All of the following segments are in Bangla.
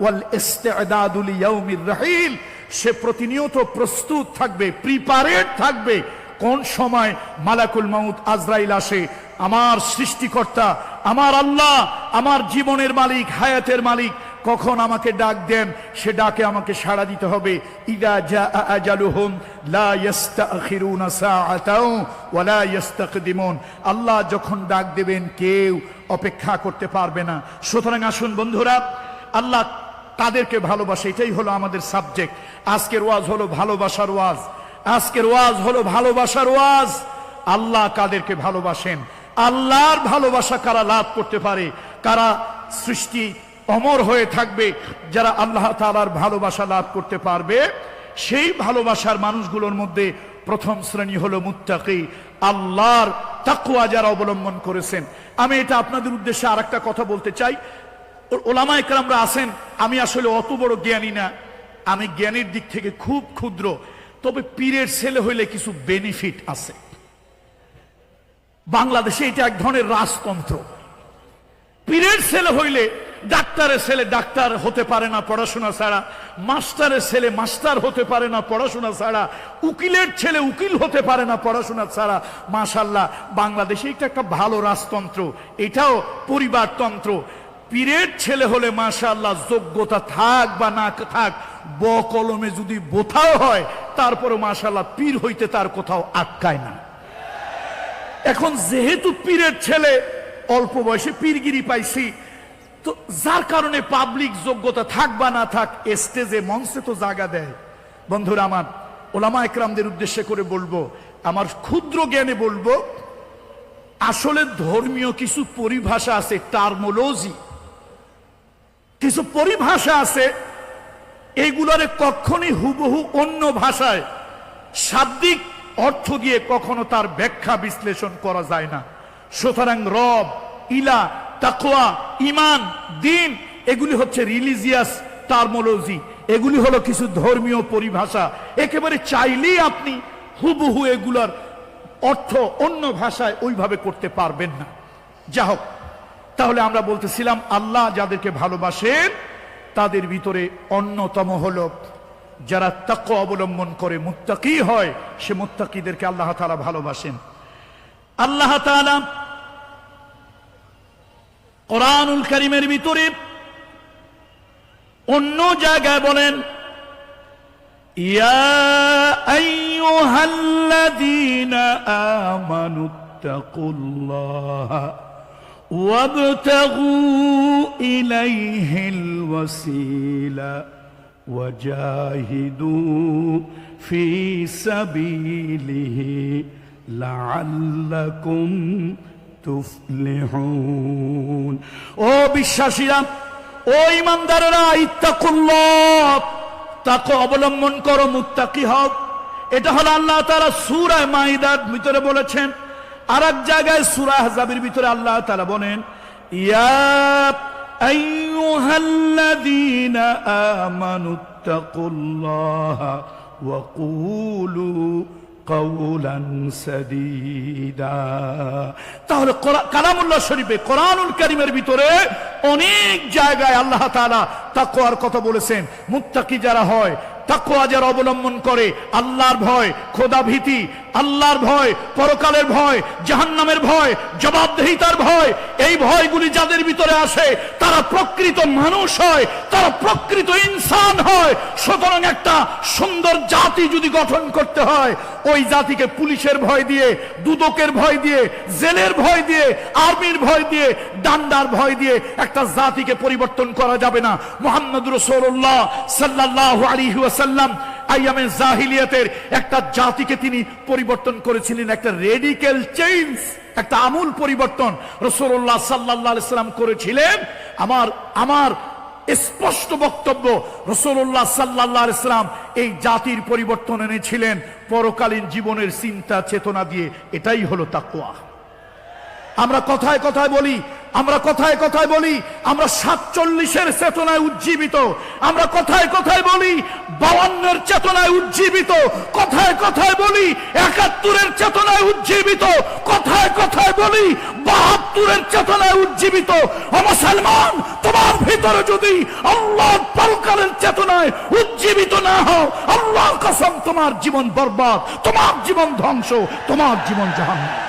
ওয়াল ইস্তেদাদুল রাহিল। সে প্রতিনিয়ত প্রস্তুত থাকবে প্রিপারেড থাকবে। কোন সময় মালাকুল মাউত আজরাইল আসে? আমার সৃষ্টিকর্তা, আমার আল্লাহ, আমার জীবনের মালিক, হায়াতের মালিক, কখন আমাকে ডাক দেন? সে ডাকে আমাকে সাড়া দিতে হবে। ইদা জা আজালুহুম লা ইস্তাখিরুনা সাআতাও ওয়ালা ইস্তাকদিমুন। আল্লাহ যখন ডাক দেবেন, কেউ অপেক্ষা করতে পারবে না। সুতরাং আসুন বন্ধুরা, আল্লাহ তাদেরকে ভালোবাসে, এটাই হলো আমাদের সাবজেক্ট আজকের ওয়াজ হলো ভালোবাসার ওয়াজ। আজকের ওয়াজ হলো ভালোবাসার ওয়াজ। আল্লাহ কাদেরকে ভালোবাসেন? আল্লাহর ভালোবাসা কারা লাভ করতে পারে? কারা সৃষ্টি অমর হয়ে থাকবে, যারা আল্লাহ তালার ভালোবাসা লাভ করতে পারবে? সেই ভালোবাসার মানুষগুলোর মধ্যে প্রথম শ্রেণি হলো মুত্তাকি। আল্লাহর তাকুয়া যারা অবলম্বন করেছেন। আমি এটা আপনাদের উদ্দেশ্যে আর কথা বলতে চাই। ওলামা একরামরা আছেন, আমি আসলে অত বড় জ্ঞানী না। আমি জ্ঞানের দিক থেকে খুব ক্ষুদ্র। তবে পীরের ছেলে হইলে কিছু বেনিফিট আছে। বাংলাদেশে এটা এক ধরনের রাজতন্ত্র। পীরের ছেলে হইলে ডাক্তারের ছেলে ডাক্তার হতে পারে না পড়াশোনা ছাড়া, মাস্টারের ছেলে মাস্টার হতে পারে না পড়াশোনা ছাড়া, উকিলের ছেলে উকিল হতে পারে না পড়াশোনা ছাড়া। মাশাল্লাহ বাংলাদেশে এটা একটা ভালো রাজতন্ত্র। এটাও পরিবারতন্ত্র। পীরের ছেলে হলে মাশাল্লাহ যোগ্যতা থাক বা না থাক, ব কলমে যদি বোথাও হয়, তারপরে মাশাল্লাহ পীর হইতে তার কোথাও আটকায় না। এখন যেহেতু পীরের ছেলে, অল্প বয়সে পীরগিরি পাইছি, তো যার কারণে পাবলিক যোগ্যতা থাক বা না থাক স্টেজে মঞ্চে তো জায়গা দেয়। বন্ধুরা আমার, ওলামা একরামদের উদ্দেশ্যে করে বলব, আমার ক্ষুদ্র জ্ঞানে বলব, আসলে ধর্মীয় কিছু পরিভাষা আছে টার্মোলজি কিছু পরিভাষা আছে এইগুলোরে কখনই হুবহু অন্য ভাষায় শাব্দিক অর্থ দিয়ে কখনো তার ব্যাখ্যা বিশ্লেষণ করা যায় না। সুতরাং রব, ইলা তাকোয়া ইমান দিন এগুলি হচ্ছে রিলিজিয়াস টার্মোলজি। এগুলি হলো কিছু ধর্মীয় পরিভাষা। একেবারে চাইলেই আপনি হুবহু এগুলার অর্থ অন্য ভাষায় ওইভাবে করতে পারবেন না। যা হোক তাহলে আমরা বলতেছিলাম, আল্লাহ যাদেরকে ভালোবাসেন, তাদের ভিতরে অন্যতম হলো যারা তাক্য অবলম্বন করে মুত্তাকি হয়, সে মুত্তাকিদেরকে আল্লাহ তাআলা ভালোবাসেন। আল্লাহ তাআলা কোরআনুল করিমের ভিতরে অন্য জায়গায় বলেন, ইয়া আমানুত্তাকুল্লাহা وابتغوا إليه الوسيلة وجاهدوا في سبيله لعلكم তুফলিহুন ও বিশ্বাসীরা ও ইমানদারেরা ইত্তাকুল্লাহ তাকে অবলম্বন করো মুত্তাকি হও এটা হলো আল্লাহ তাআলা সূরা মাইদার ভিতরে বলেছেন আর এক জায়গায় সূরা আহজাবের ভিতরে আল্লাহ তাআলা বলেন তাহলে কালামুল্লাহ শরীফে, কোরআনুল কারিমের ভিতরে অনেক জায়গায় আল্লাহ তাআলা তাকওয়ার কথা বলেছেন। মুত্তাকি যারা হয় তাকওয়া যারা অবলম্বন করে, আল্লাহর ভয়, খোদা ভীতি, আল্লাহর ভয়, পরকালের ভয়, জাহান্নামের ভয়, জবাবদেহিতার ভয়, এই ভয়গুলি যাদের ভিতরে আসে, তারা প্রকৃত মানুষ হয়, তারা প্রকৃত ইনসান হয়। সুতরাং একটা সুন্দর জাতি যদি গঠন করতে হয় ওই জাতিকে পুলিশের ভয় দিয়ে, দুদকের ভয় দিয়ে, জেলের ভয় দিয়ে, আর্মির ভয় দিয়ে, ডান্ডার ভয় দিয়ে একটা জাতিকে পরিবর্তন করা যাবে না। মোহাম্মদ রসুল্লাহ সাল্লাহ আলী আইয়ামে জাহিলিয়াতের একটা জাতিকে তিনি পরিবর্তন করেছিলেন, একটা রেডিক্যাল চেঞ্জ একটা আমূল পরিবর্তন রসুল্লাহ সাল্লাহ সাল্লাম করেছিলেন। আমার আমার স্পষ্ট বক্তব্য রসুল্লাহ সাল্লাহ ইসলাম এই জাতির পরিবর্তন এনেছিলেন। পরকালীন জীবনের চিন্তা চেতনা দিয়ে এটাই হলো তাকুয়া আমরা কথায় কথায় বলি, আমরা কথায় কথায় বলি, আমরা সাতচল্লিশের চেতনায় উজ্জীবিত। আমরা কথায় কথায় বলি, বাউান্নের চেতনায় উজ্জীবিত। কথায় কথায় বলি, একাত্তরের চেতনায় উজ্জীবিত। কথায় কথায় বলি, বাহাত্তরের চেতনায় উজ্জীবিত। মুসলমান, তোমার ভিতরে যদি আল্লাহ পরকালের চেতনায় উজ্জীবিত না হও, আল্লাহর কসম, তোমার জীবন বরবাদ, তোমার জীবন ধ্বংস, তোমার জীবন জাহান্নাম।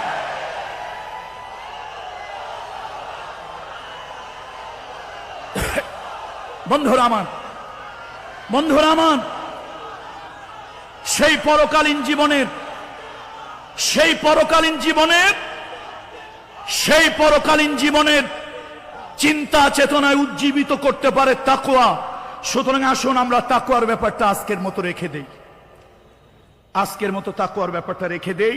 বন্ধুরা আমার বন্ধুরা আমার সেই পরকালীন জীবনের, সেই পরকালীন জীবনের, সেই পরকালীন জীবনের চিন্তা চেতনায় উজ্জীবিত করতে পারে তাকুয়া সুতরাং আসুন আমরা তাকুয়ার ব্যাপারটা আজকের মতো রেখে দেই। আজকের মতো তাকুয়ার ব্যাপারটা রেখে দেই।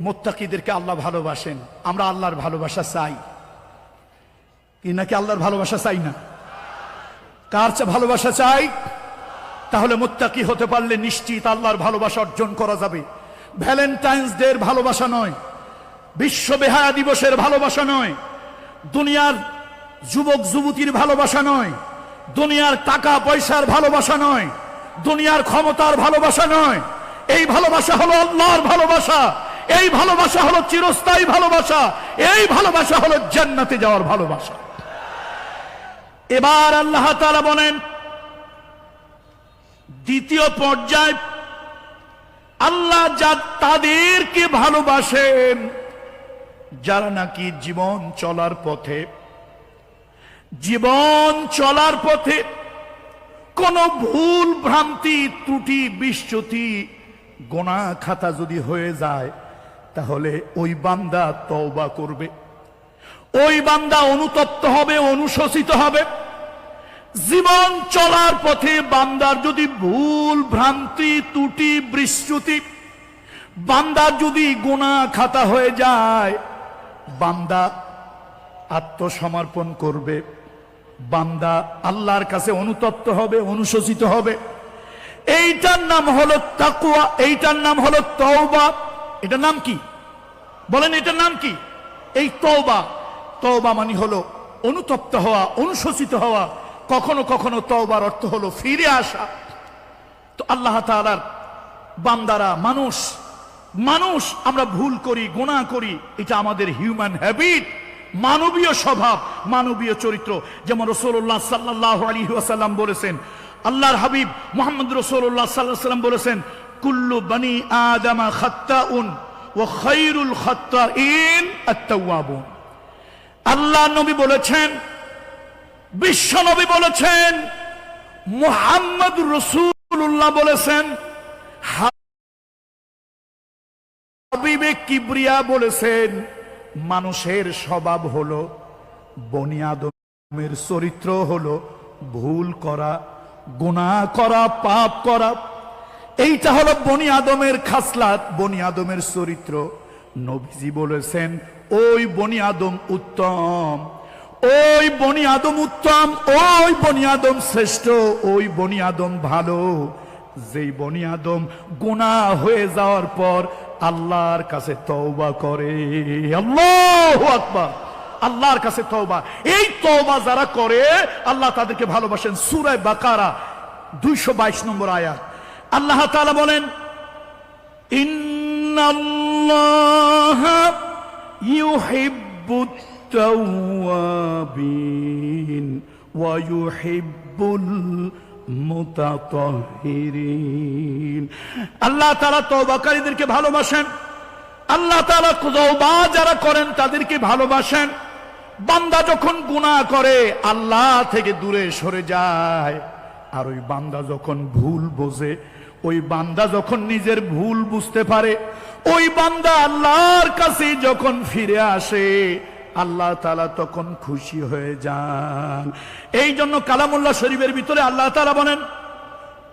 মোত্তাকিদেরকে আল্লাহ ভালোবাসেন, আমরা আল্লাহর ভালোবাসা চাই। কি নাকি আল্লাহর ভালোবাসা চাই না? কার ভালোবাসা চাই? তাহলে মুত্তাকি হতে পারলে নিশ্চিত আল্লাহর ভালোবাসা অর্জন করা যাবে। ভ্যালেন্টাইন্স ডে ভালোবাসা নয়, বিশ্ব বেহায়া দিবসের ভালোবাসা নয়, দুনিয়ার যুবক যুবতীর ভালোবাসা নয়, দুনিয়ার টাকা পয়সার ভালোবাসা নয়, দুনিয়ার ক্ষমতার ভালোবাসা নয়। এই ভালোবাসা হলো আল্লাহর ভালোবাসা, এই ভালোবাসা হলো চিরস্থায়ী ভালোবাসা, এই ভালোবাসা হলো জান্নাতে যাওয়ার ভালোবাসা। এবার আল্লাহ তালা বলেন, দ্বিতীয় পর্যায়, আল্লাহ যা তাদেরকে ভালোবাসেন, যারা নাকি জীবন চলার পথে, জীবন চলার পথে কোন ভুল, ভ্রান্তি, ত্রুটি বিশ্বতি গোনা খাতা যদি হয়ে যায়, তাহলে ওই বান্দা তওবা করবে। ওই বান্দা অনুতপ্ত হবে, অনুশোচিত হবে। জীবন চলার পথে বান্দার যদি ভুল, ভ্রান্তি, ত্রুটি বিচ্যুতি বান্দার যদি গোনা খাতা হয়ে যায়, বান্দা আত্মসমর্পণ করবে। বান্দা আল্লাহর কাছে অনুতপ্ত হবে, অনুশোচিত হবে। এইটার নাম হলো তাকুয়া এইটার নাম হলো তওবা। এটার নাম কি? বলেন, এটার নাম কি? এই তওবা। তওবা মানে হলো অনুতপ্ত হওয়া, অনুশোচিত হওয়া। কখনো কখনো তওবার অর্থ হলো ফিরে আসা। তো আল্লাহ তাআলার বান্দারা, মানুষ মানুষ আমরা ভুল করি, গুনাহ করি, এটা আমাদের হিউম্যান হ্যাবিট মানবীয় স্বভাব, মানবীয় চরিত্র। যেমন রসুল্লাহ সাল্লাহ আলী ওয়াসাল্লাম বলেছেন, আল্লাহর হাবিব মোহাম্মদ রসুল্লাহ সাল্লাহ সাল্লাম বলেছেন, কুল্লু বানি আদামা খাত্তাউন ও খৈরুল খাত্তা ইন আত্মাবুন আল্লাহ নবী বলেছেন বিশ্ব নবী বলেছেন, মোহাম্মদ রসুল্লাহ বলেছেন কিবরিয়া বলেছেন, মানুষের স্বভাব হলো বনিয়াদমের চরিত্র হলো ভুল করা, গুনাহ করা, পাপ করা। এইটা হলো বনি আদমের খাসলাত, বনি আদমের চরিত্র। নবীজি বলেছেন, ওই বনি আদম উত্তম। ওই বনি আদম উত্তম, ওই বনি আদম শ্রেষ্ঠ, ওই বনি আদম ভালো। যেই বনি আদম গুণা হয়ে যাওয়ার পর আল্লাহর কাছে তওবা করে। আল্লাহ আকবার, আল্লাহর কাছে তওবা। এই তওবা যারা করে, আল্লাহ তাদেরকে ভালোবাসেন। সুরায় বাকারা 222 নম্বর আয়াত। আল্লাহ তাআলা বলেন, ইন্নাল্লাহ ইউহিব্বুত ওয়া ইউহিব্বুল মুতাতাহহিরিন আল্লাহ তাআলা তওবাকারীদেরকে ভালোবাসেন আল্লাহ তাআলা তওবা যারা করেন তাদেরকে ভালোবাসেন বান্দা যখন গুনাহ করে আল্লাহ থেকে দূরে সরে যায় আর ওই বান্দা যখন ভুল বোঝে ওই বান্দা যখন নিজের ভুল বুঝতে পারে ওই বান্দা আল্লাহর কাছে যখন ফিরে আসে আল্লাহ তালা তখন খুশি হয়ে যান এই জন্য কালামুল্লাহ শরীফের ভিতরে আল্লাহ তালা বলেন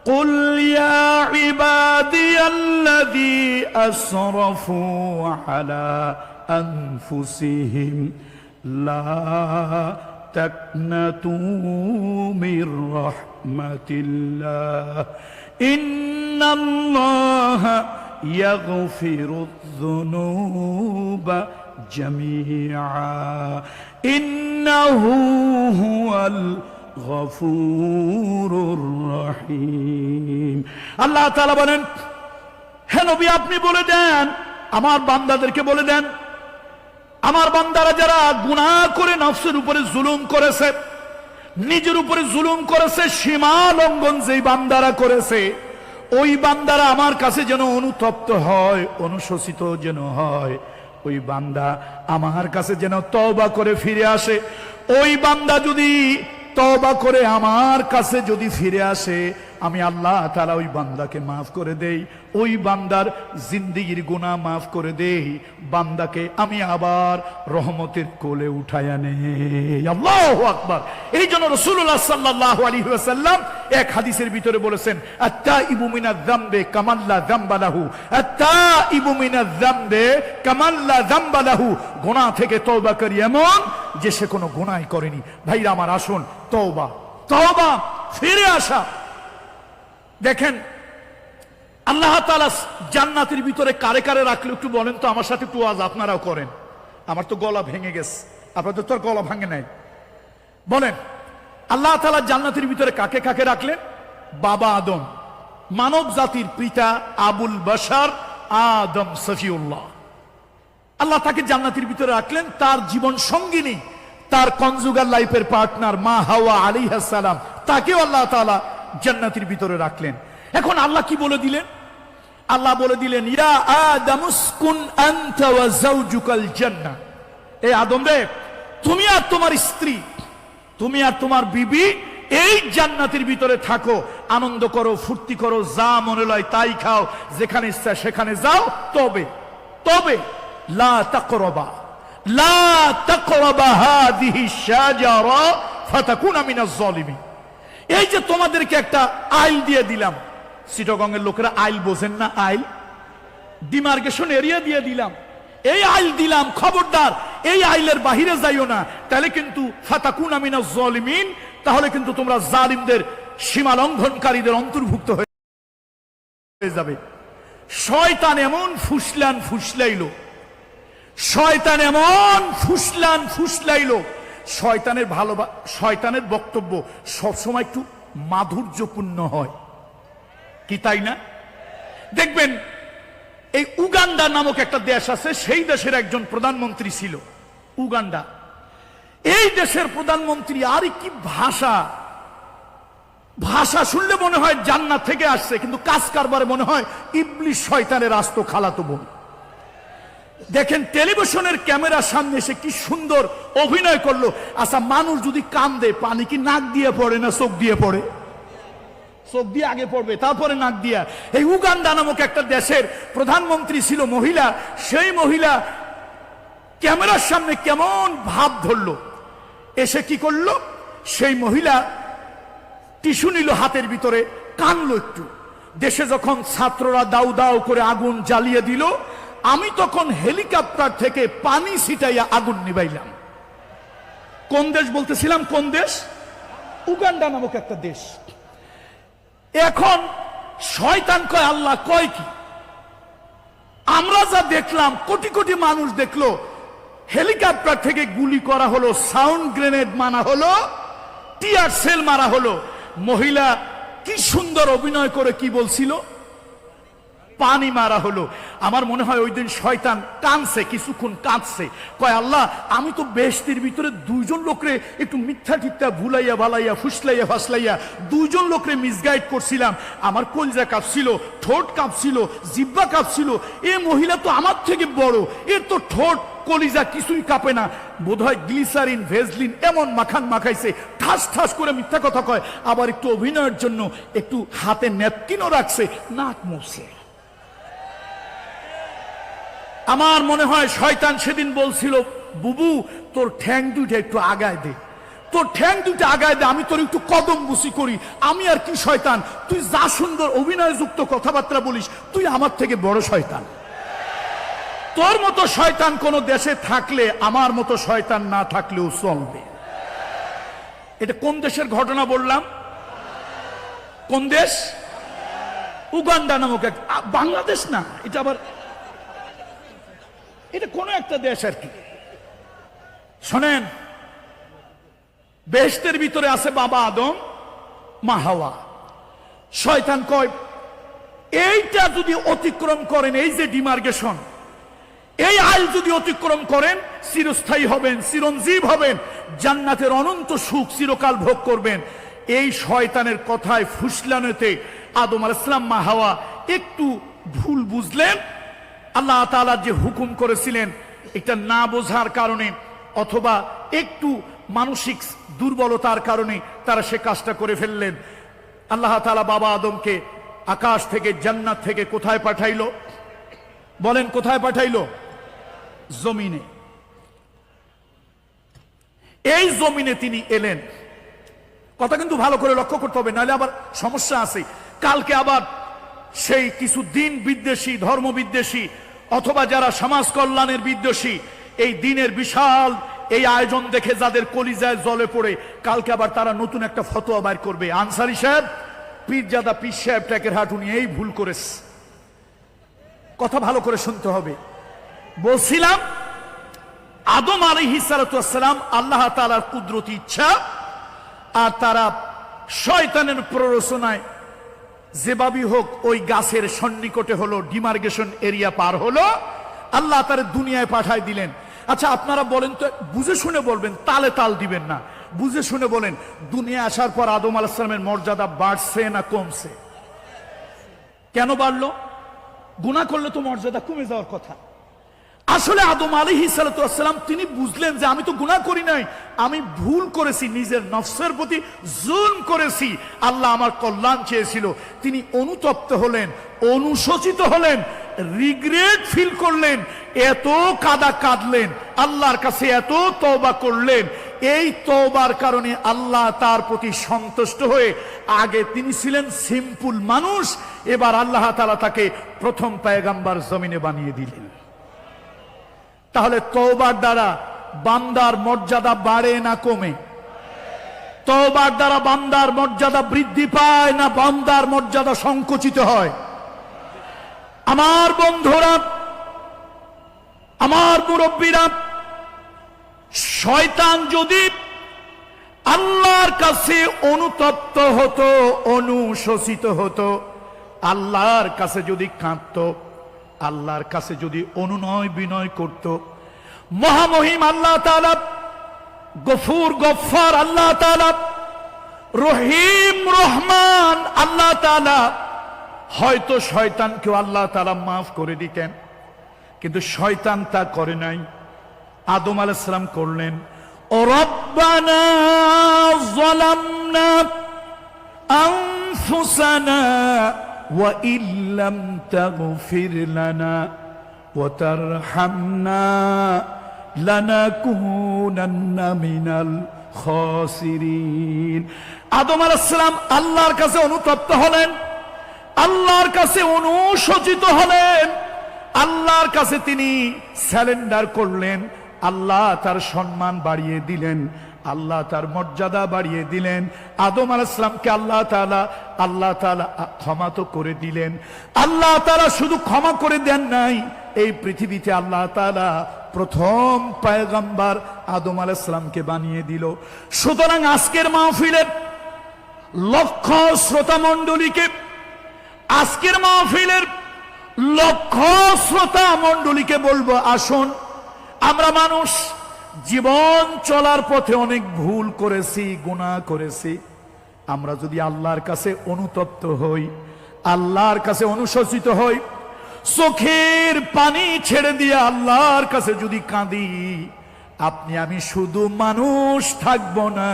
قل يا عبادي الذي أسرفوا على أنفسهم لا تقنطوا من رحمة الله إن الله يغفر الذنوب جميعا إنه هو الغفور الرحيم আল্লাহ তাআলা বলেন হে নবী আপনি বলে দেন আমার বান্দাদেরকে বলে দেন আমার বান্দারা যারা গুনাহ করে নফসের উপরে জুলুম করেছে নিজের উপরে জুলুম করেছে সীমা লঙ্ঘন যেই বান্দারা করেছে ওই বান্দারা আমার কাছে যেন অনুতপ্ত হয় অনুশোচিত যেন হয় ওই বান্দা আমার কাছে যেন তবা করে ফিরে আসে। ওই বান্দা যদি তবা করে আমার কাছে যদি ফিরে আসে আমি আল্লাহ তাআলা ওই বান্দাকে মাফ করে দেই, ওই বান্দার জিন্দিগির গুনাহ মাফ করে দেই, বান্দাকে আমি আবার রহমতের কোলে উঠায় নেই। আল্লাহু আকবার। এই জন্য রাসূলুল্লাহ সাল্লাল্লাহু আলাইহি ওয়াসাল্লাম এক হাদিসের ভিতরে বলেছেন, আত্তাইবু মিনাজ যামবে কামাল্লা যামবা লাহু আত্তাইবু মিনাজ যামবে কামাল্লা যামবা লাহু গুনাহ থেকে তওবা করি এমন যে সে কোনো গোনাই করেনি। ভাইরা আমার আসুন, তওবা তওবা, ফিরে আসা। দেখেন, আল্লাহ তাআলা জান্নাতের ভিতরে কারে কারে রাখলে একটু বলেন তো, আমার সাথে একটু আজ আপনারাও করেন। আমার তো গলা ভেঙে গেছে আপনাদের তো আর গলা ভাঙে নাই। বলেন, আল্লাহ তালা জান্নাতের ভিতরে কাকে কাকে রাখলেন? বাবা আদম, মানব জাতির পিতা আবুল বাশার, আদম সফিউল্লাহ। আল্লাহ তাকে জান্নাতের ভিতরে রাখলেন, তার জীবন সঙ্গিনী, তার কনজুগার লাইফের পার্টনার মা হাওয়া আলী সালাম, তাকেও আল্লাহ তাআলা জান্নাতের ভিতরে রাখলেন। এখন আল্লাহ কি বলে দিলেন? আল্লাহ বলে দিলেন ইয়া আদামুসকুন আনতা ওয়া জান্নাহ এই আদম রে, তুমি আর তোমার স্ত্রী, তুমি আর তোমার বিবি এই জান্নাতের ভিতরে থাকো। আনন্দ করো, ফুর্তি করো, যা মনে লয় তাই খাও। যেখানে ইচ্ছা সেখানে যাও। তবে তবে, লা তাকরাবা লা তাকরাবা হাদিহি শাজারা ফাতাকুনা মিনাজ জালিমিন এই যে তোমাদেরকে একটা আইল দিয়ে দিলাম। সিটগঙ্গের লোকেরা আইল বোঝেন না, আইল? ডিমার্কেশন এরিয়া দিয়ে দিলাম। এই আইল দিলাম, খবরদার, এই আইলের বাহিরে যাইও না। তাহলে কিন্তু ফাতাকুন আমিনা জলিমিন, তাহলে কিন্তু তোমরা জালিমদের সীমা লঙ্ঘনকারীদের অন্তর্ভুক্ত হয়ে যাবে। শয়তান এমন ফুসলান ফুসলাইলো। শয়তান এমন ফুসলান ফুসলাইলো শয়তানের ভালো শয়তানের বক্তব্য সবসময় একটু মাধুর্যপূর্ণ হয়। কি তাই না? দেখবেন, এই উগান্ডা নামক একটা দেশ আছে, সেই দেশের একজন প্রধানমন্ত্রী ছিল, উগান্ডা। এই দেশের প্রধানমন্ত্রী আর কি ভাষা ভাষা শুনলে মনে হয় জান্নাত থেকে আসছে, কিন্তু কাজ কারবারে মনে হয় ইবলিশ শয়তানের আস্ত খালাতো বোন। দেখেন টেলিভিশনের ক্যামেরার সামনে এসে কি সুন্দর অভিনয় করল। আচ্ছা মানুষ যদি কান্দে, পানি কি নাক দিয়ে পড়ে না চোখ দিয়ে পড়ে? চোখ দিয়ে আগে পড়বে, তারপরে নাক দিয়া। এই উগান্ডা নামক একটা দেশের প্রধানমন্ত্রী ছিল মহিলা, সেই মহিলা ক্যামেরার সামনে কেমন ভাব ধরলো। এসে কি করল? সেই মহিলা টিস্যু নিল হাতের ভিতরে, কানলো একটু। দেশে যখন ছাত্ররা দাউ দাউ করে আগুন জ্বালিয়ে দিল আমি তখন হেলিকপ্টার থেকে পানি ছিটাইয়া আগুন নিবাইলাম। কোন দেশ বলতেছিলাম? কোন দেশ? উগান্ডা নামক একটা দেশ। এখন শয়তান কয়, আল্লাহ কয় কি? আমরা যা দেখলাম, কোটি কোটি মানুষ দেখল, হেলিকপ্টার থেকে গুলি করা হলো, সাউন্ড গ্রেনেড মানা হলো, টিয়ার সেল মারা হলো। মহিলা কি সুন্দর অভিনয় করে কি বলছিল? পানি মারা হলো। আমার মনে হয় ওই দিন শয়তান কানছে কিছুক্ষণ কাঁদছে। কয়, আল্লাহ, আমি তো বেশতির ভিতরে দুইজন লোকরে একটু মিথ্যা টিথ্যা ভুলাইয়া, ভালাইয়া, ফুসলাইয়া, ফাসলাইয়া দুইজন লোকরে মিসগাইড করছিলাম। আমার কলজা কাঁপছিল, ঠোঁট কাঁপছিল, জিব্বা কাঁপছিল। এ মহিলা তো আমার থেকে বড়, এর তো ঠোঁট, কলিজা কিছুই কাঁপে না। বোধহয় গ্লিসারিন, ভেজলিন এমন মাখান মাখাইছে, ঠাস ঠাস করে মিথ্যা কথা কয়। আবার একটু অভিনয়ের জন্য একটু হাতে ন্যাপকিনও রাখছে, নাক মুছছে আমার মনে হয় শয়তান সেদিন বলছিল, বুবু, তোর ঠ্যাং দুইটা একটু আগায় দে। তোর ঠ্যাং দুইটা আগায় দে, আমি তোর একটু কদম বুসি করি। আমি আর কি শয়তান? তুই যা সুন্দর অভিনয়যুক্ত কথাবার্তা বলিস, তুই আমার থেকে বড় শয়তান। তোর মতো শয়তান কোন দেশে থাকলে, আমার মতো শয়তান না থাকলেও চলবে। এটা কোন দেশের ঘটনা বললাম? কোন দেশ? উগান্ডা নামক এক বাংলাদেশ না, এটা আবার এটা কোনো একটা দেশ আর কি। শোনেন, বেহেশতের ভিতরে আছে বাবা আদম, মা হাওয়া। শয়তান কয়, এইটা যদি অতিক্রম করেন, এই যে ডিমার্গেশন এই আইল যদি অতিক্রম করেন, চিরস্থায়ী হবেন, চিরঞ্জীব হবেন, জান্নাতের অনন্ত সুখ চিরকাল ভোগ করবেন। এই শয়তানের কথায় ফুসলানোতে আদম আল ইসলাম মা হাওয়া, একটু ভুল বুঝলেন আল্লাহ তাআলা যে হুকুম করেছিলেন, এটা না বোঝার কারণে অথবা একটু মানসিক দুর্বলতার কারণে তারা সে কাজটা করে ফেললেন। আল্লাহ তালা বাবা আদমকে আকাশ থেকে, জান্নাত থেকে কোথায় পাঠাইলো? বলেন, কোথায় পাঠাইলো? জমিনে। এই জমিনে তিনি এলেন। কথা কিন্তু ভালো করে লক্ষ্য করতে হবে, নাহলে আবার সমস্যা আছে। কালকে আবার সেই কিছু দিন বিদ্বেষী ধর্ম বিদ্বেষী অথবা যারা সমাজ কল্যাণের বিদ্বেষী, এই দিনের বিশাল এই আয়োজন দেখে যাদের কলিজায় জলে পড়ে, কালকে আবার তারা নতুন একটা ফতোয়া বাইর করবে। আনসারি সাহেব, পীরজাদা পীর সাহেব ট্যাকের হাঁটুনি এই ভুল করেছে। কথা ভালো করে শুনতে হবে। বলছিলাম, আদম আলহি সালাম আল্লাহ তালার কুদরতি ইচ্ছা, আর তারা শয়তানের প্ররোচনায় যেভাবে হোক, ওই গাছের সন্নিকটে হলো ডিমার্গেশন এরিয়া পার হলো। আল্লাহ তার দুনিয়ায় পাঠায় দিলেন। আচ্ছা আপনারা বলেন তো, বুঝে শুনে বলবেন, তালে তাল দিবেন না। বুঝে শুনে বলেন দুনিয়া আসার পর আদম আলাহামের মর্যাদা বাড়ছে না কমছে? কেন বাড়লো? গুণা করলে তো মর্যাদা কমে যাওয়ার কথা। আসলে আদম আলী সালাম, তিনি বুঝলেন যে আমি তো গুণা করি নাই। আমি ভুল করেছি, নিজের নফসের প্রতি জুলম করেছি। আল্লাহ আমার কল্যাণ চেয়েছিল। তিনি অনুতপ্ত হলেন, অনুশোচিত হলেন রিগ্রেট ফিল করলেন, এত কাদা কাঁদলেন, আল্লাহর কাছে এত তওবা করলেন। এই তওবার কারণে আল্লাহ তার প্রতি সন্তুষ্ট হয়ে আগে তিনি ছিলেন সিম্পল মানুষ, এবার আল্লাহ তালা তাকে প্রথম পায়গাম্বার জমিনে বানিয়ে দিলেন। তাহলে তওবার দ্বারা বান্দার মর্যাদা বাড়ে না কমে? তওবার দ্বারা বান্দার মর্যাদা বৃদ্ধি পায় না বান্দার মর্যাদা সংকুচিত হয়? আমার বন্ধুরা, আমার মুরব্বীরা, শয়তান যদি আল্লাহর কাছে অনুতপ্ত হতো অনুশোচিত হতো, আল্লাহর কাছে যদি কাঁদত আল্লাহর কাছে যদি অনুনয় বিনয় করত মহামহিম আল্লাহ তালা গফুর গফার আল্লাহ তালা রহিম রহমান আল্লাহ তালা হয়তো শয়তানকেও আল্লাহ তালা মাফ করে দিতেন কিন্তু শয়তান তা করে নাই আদম আলাইসালাম করলেন ও রব্বানা ظلمنا أنفسنا وإن لم تغفر لنا وترحمنا لنكونن من الخاسرين আদম আলাইসালাম আল্লাহর কাছে অনুতপ্ত হলেন আল্লাহর কাছে অনুশোচিত হলেন আল্লাহর কাছে তিনি স্যালেন্ডার করলেন আল্লাহ তার সম্মান বাড়িয়ে দিলেন আল্লাহ তার মর্যাদা বাড়িয়ে দিলেন। আদম আলাইসলামকে আল্লাহ তালা আল্লাহ তালা ক্ষমা তো করে দিলেন। আল্লাহ তালা শুধু ক্ষমা করে দেন নাই, এই পৃথিবীতে আল্লাহ তালা প্রথম পায়গাম্বার আদম আলাইসলামকে বানিয়ে দিল। সুতরাং আজকের মাহফিলের লক্ষ শ্রোতা মণ্ডলীকে আজকের মাহফিলের লক্ষ শ্রোতা মণ্ডলীকে বলব, আসুন, আমরা মানুষ জীবন চলার পথে অনেক ভুল করেছি গুণা করেছি। আমরা যদি আল্লাহর কাছে অনুতপ্ত হই, আল্লাহর কাছে অনুশোচিত হই, চোখের পানি ছেড়ে দিয়ে আল্লাহর কাছে যদি কাঁদি, আপনি আমি শুধু মানুষ থাকব না,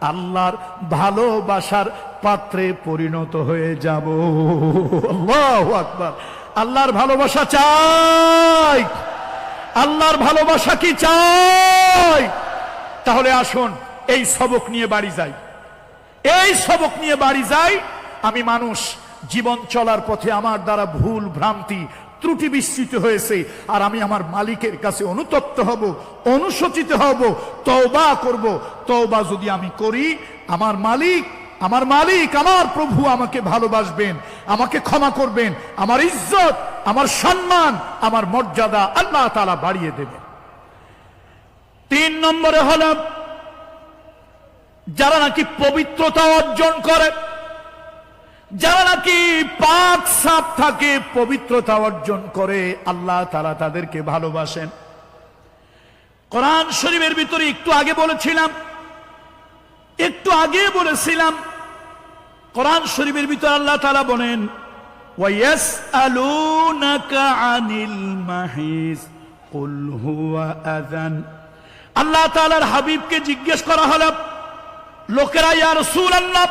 আল্লাহর ভালোবাসার পাত্রে পরিণত হয়ে যাব। আল্লাহ আকবার। আল্লাহর ভালোবাসা চাই। আল্লাহর ভালোবাসা কি চাই? তাহলে আসুন, এই সবক নিয়ে বাড়ি যাই। এই সবক নিয়ে বাড়ি যাই, আমি মানুষ, জীবন চলার পথে আমার দ্বারা ভুল ভ্রান্তি ত্রুটি বিস্তৃত হয়েছে, আর আমি আমার মালিকের কাছে অনুতপ্ত হব, অনুশোচিত হব, তওবা করব। তওবা যদি আমি করি, আমার মালিক আমার মালিক, আমার প্রভু আমাকে ভালোবাসবেন, আমাকে ক্ষমা করবেন, আমার ইজ্জত, আমার সম্মান, আমার মর্যাদা আল্লাহ তালা বাড়িয়ে দেবে। তিন নম্বরে হল, যারা নাকি পবিত্রতা অর্জন করে, যারা নাকি পাক সাপ থাকে, পবিত্রতা অর্জন করে, আল্লাহ তারা তাদেরকে ভালোবাসেন। কোরআন শরীফের ভিতরে একটু আগে বলেছিলাম, একটু আগে বলেছিলাম কোরআন শরীফের ভিতর আল্লাহ তালা বলেন আনিল আল্লাহ তাআলার হাবিবকে জিজ্ঞেস করা হল, লোকেরা সুল আল্লাপ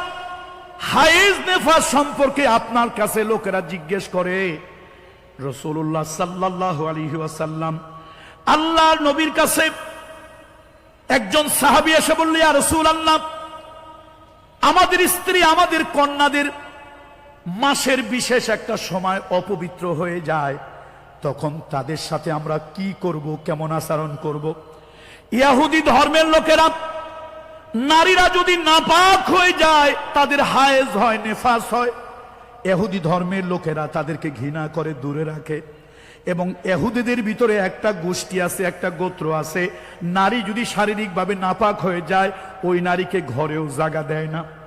হাইজ নেফাস সম্পর্কে আপনার কাছে লোকেরা জিজ্ঞেস করে। রসুল্লাহ সাল্লাহ আলহি আসাল্লাম আল্লাহর নবীর কাছে একজন সাহাবি এসে বললি আর রসুল আল্লাহ আমাদের স্ত্রী, আমাদের কন্যাদের মাসের বিশেষ একটা সময় অপবিত্র হয়ে যায়। তখন তাদের সাথে আমরা কি করব, কেমন আচরণ করব? ইয়াহুদি ধর্মের লোকেরা, নারীরা যদি নাপাক হয়ে যায়, তাদের হায়েজ হয়, নেফাস হয়। এহুদি ধর্মের লোকেরা তাদেরকে ঘৃণা করে, দূরে রাখে। এবং এহুদিদের ভিতরে একটা গোষ্ঠী আছে, একটা গোত্র আছে। নারী যদি শারীরিকভাবে নাপাক হয়ে যায়, ওই নারীকে ঘরেও জাগা দেয় না।